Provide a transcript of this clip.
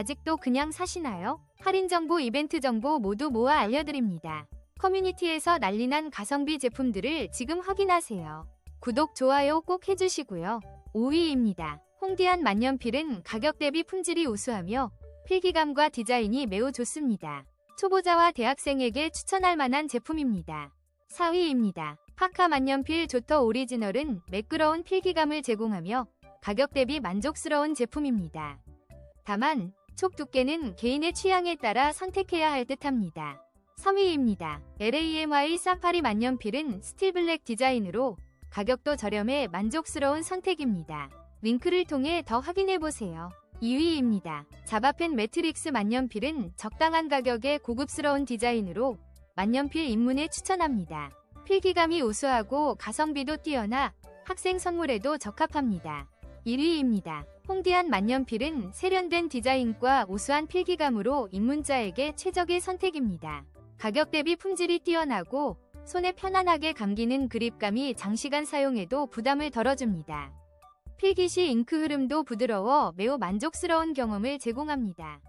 아직도 그냥 사시나요? 할인 정보, 이벤트 정보 모두 모아 알려드립니다. 커뮤니티에서 난리난 가성비 제품들을 지금 확인하세요. 구독, 좋아요 꼭 해주시고요. 5위입니다. 홍디안 만년필은 가격 대비 품질이 우수하며 필기감과 디자인이 매우 좋습니다. 초보자와 대학생에게 추천할 만한 제품입니다. 4위입니다. 파카 만년필 조터 오리지널은 매끄러운 필기감을 제공하며 가격 대비 만족스러운 제품입니다. 다만 촉 두께는 개인의 취향에 따라 선택해야 할 듯합니다. 3위입니다. LAMY 사파리 만년필은 스틸 블랙 디자인으로 가격도 저렴해 만족스러운 선택입니다. 링크를 통해 더 확인해보세요. 2위입니다. 자바펜 매트릭스 만년필은 적당한 가격에 고급스러운 디자인으로 만년필 입문에 추천합니다. 필기감이 우수하고 가성비도 뛰어나 학생 선물에도 적합합니다. 1위입니다. 홍디안 만년필은 세련된 디자인과 우수한 필기감으로 입문자에게 최적의 선택입니다. 가격 대비 품질이 뛰어나고 손에 편안하게 감기는 그립감이 장시간 사용해도 부담을 덜어줍니다. 필기 시 잉크 흐름도 부드러워 매우 만족스러운 경험을 제공합니다.